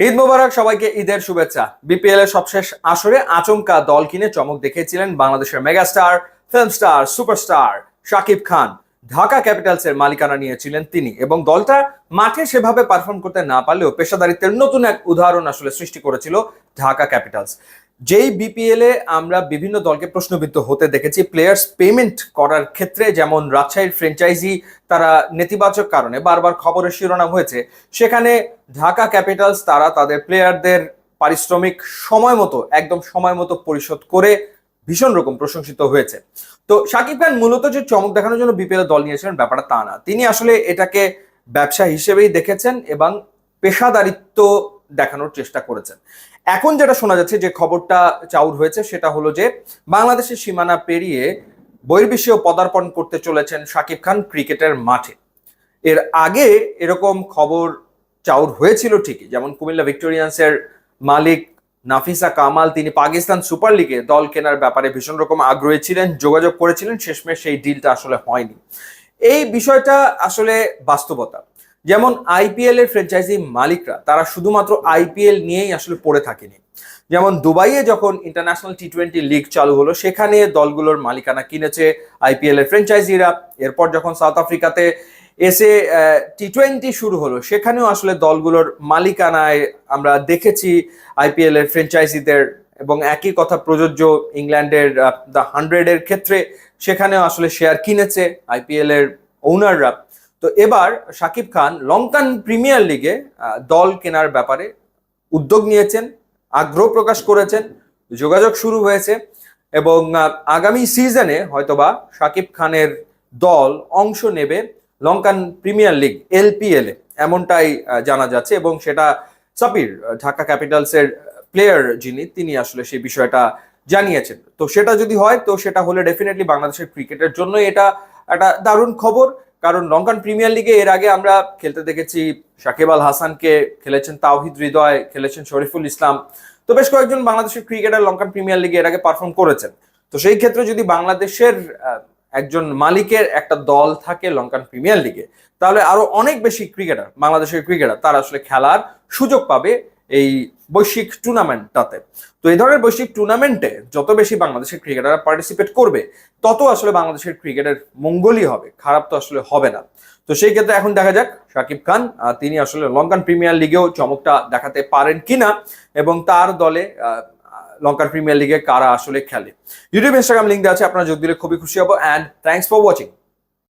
ঈদ মোবারক, সবাইকে ঈদের শুভেচ্ছা। বিপিএল এর সবশেষ আসরে আচমকা দল কিনে চমক দেখিয়েছিলেন বাংলাদেশের megastar film star superstar Shakib Khan. Dhaka Capitals এর মালিকানা নিয়েছিলেন তিনি এবং দলটা মাঠে সেভাবে পারফর্ম করতে না পারলেও পেশাদারিত্বের নতুন এক উদাহরণ আসলে সৃষ্টি করেছিল ঢাকা ক্যাপিটালস। যেই বিপিএল এ আমরা বিভিন্ন দলকে প্রশ্নবিদ্ধ হতে দেখেছি প্লেয়ার্স পেমেন্ট করার ক্ষেত্রে যেমন রাজশাহীর ফ্র্যাঞ্চাইজি তারা নেতিবাচক কারণে বারবার খবরের শিরোনাম হয়েছে, সেখানে ঢাকা ক্যাপিটালস তারা তাদের প্লেয়ারদের পারিশ্রমিক সময় মতো, একদম সময় মতো পরিশোধ করে ভীষণ রকম প্রশংসিত হয়েছে। তো শাকিব খান মূলত যে চমক দেখানোর জন্য বিপিএল দল নিয়েছিলেন ব্যাপারটা তা না। তিনি আসলে এটাকে ব্যবসা হিসেবেই দেখেছেন এবং পেশাদারিত্ব দেখানোর চেষ্টা করেছেন। এখন যেটা শোনা যাচ্ছে, যে খবরটা চাউর হয়েছে, সেটা হলো যে বাংলাদেশের সীমানা পেরিয়ে বহির্বিশ্বেও পদার্পণ করতে চলেছেন শাকিব খান ক্রিকেটের মাঠে। এর আগে এরকম খবর চাউর হয়েছিল ঠিকই, যেমন কুমিল্লা ভিক্টোরিয়ান্সের মালিক নাফিসা কামাল, তিনি পাকিস্তান সুপার লিগে দল কেনার ব্যাপারে ভীষণ রকম আগ্রহী ছিলেন, যোগাযোগ করেছিলেন, শেষমেশ সেই ডিলটা আসলে হয়নি। এই বিষয়টা আসলে বাস্তবতা। যেমন আইপিএল এর ফ্র্যাঞ্চাইজি মালিকরা, তারা শুধুমাত্র আইপিএল নিয়েই আসলে পড়ে থাকেনি। যেমন দুবাইয়ে যখন ইন্টারন্যাশনাল টি টোয়েন্টি লিগ চালু হলো, সেখানে দলগুলোর মালিকানা কিনেছে আইপিএল এর ফ্র্যাঞ্চাইজিরা এরপর যখন সাউথ আফ্রিকাতে এসে টি টোয়েন্টি শুরু হলো, সেখানেও আসলে দলগুলোর মালিকানায় আমরা দেখেছি আইপিএল এর ফ্র্যাঞ্চাইজিদের এবং একই কথা প্রযোজ্য ইংল্যান্ডের দ্য হান্ড্রেডের ক্ষেত্রে, সেখানেও আসলে শেয়ার কিনেছে আইপিএল এর ওনাররা তো এবার শাকিব খান লঙ্কান প্রিমিয়ার লিগে দল কেনার ব্যাপারে উদ্যোগ নিয়েছেন, আগ্রহ প্রকাশ করেছেন, যোগাযোগ শুরু হয়েছে এবং আগামী সিজনে হয়তোবা শাকিব খানের দল অংশ নেবে লঙ্কান প্রিমিয়ার লিগ এলপিএল এমনটাই জানা যাচ্ছে এবং সেটা সাপির ঢাকা ক্যাপিটালসের প্লেয়ার যিনি, তিনি আসলে সেই বিষয়টা জানিয়েছেন। তো সেটা যদি হয়, তো সেটা হলে ডেফিনেটলি বাংলাদেশের ক্রিকেটের জন্য এটা একটা দারুণ খবর। কারণ লঙ্কান প্রিমিয়ার লিগে এর আগে আমরা খেলতে দেখেছি সাকিব আল হাসানকে, খেলেছেন তাওহিদ হৃদয়, খেলেছেন শরীফুল ইসলাম। তো বেশ কয়েকজন বাংলাদেশের ক্রিকেটার লঙ্কান প্রিমিয়ার লিগে এর আগে পারফর্ম করেছেন। তো সেই ক্ষেত্রে যদি বাংলাদেশের একজন মালিকের একটা দল থাকে লঙ্কান প্রিমিয়ার লিগে, তাহলে আরও অনেক বেশি ক্রিকেটার, বাংলাদেশের ক্রিকেটার, তারা আসলে খেলার সুযোগ পাবে। এই বৈশ্বিক টুর্নামেন্টটাতে তো এই ধরনের বৈশ্বিক টুর্নামেন্টে যত বেশি বাংলাদেশের ক্রিকেটাররা পার্টিসিপেট করবে, তত আসলে বাংলাদেশের ক্রিকেটের মঙ্গলই হবে, খারাপ তো আসলে হবে না। তো সেই ক্ষেত্রে এখন দেখা যাক, শাকিব খান তিনি আসলে লঙ্কান প্রিমিয়ার লিগেও চমকটা দেখাতে পারেন কিনা, এবং তার দলে লঙ্কান প্রিমিয়ার লিগে কারা আসলে খেলে। ইউটিউব ইনস্টাগ্রাম লিঙ্ক আছে, আপনারা যোগ দিলে খুবই খুশি হব অ্যান্ড থ্যাংকস ফর ওয়াচিং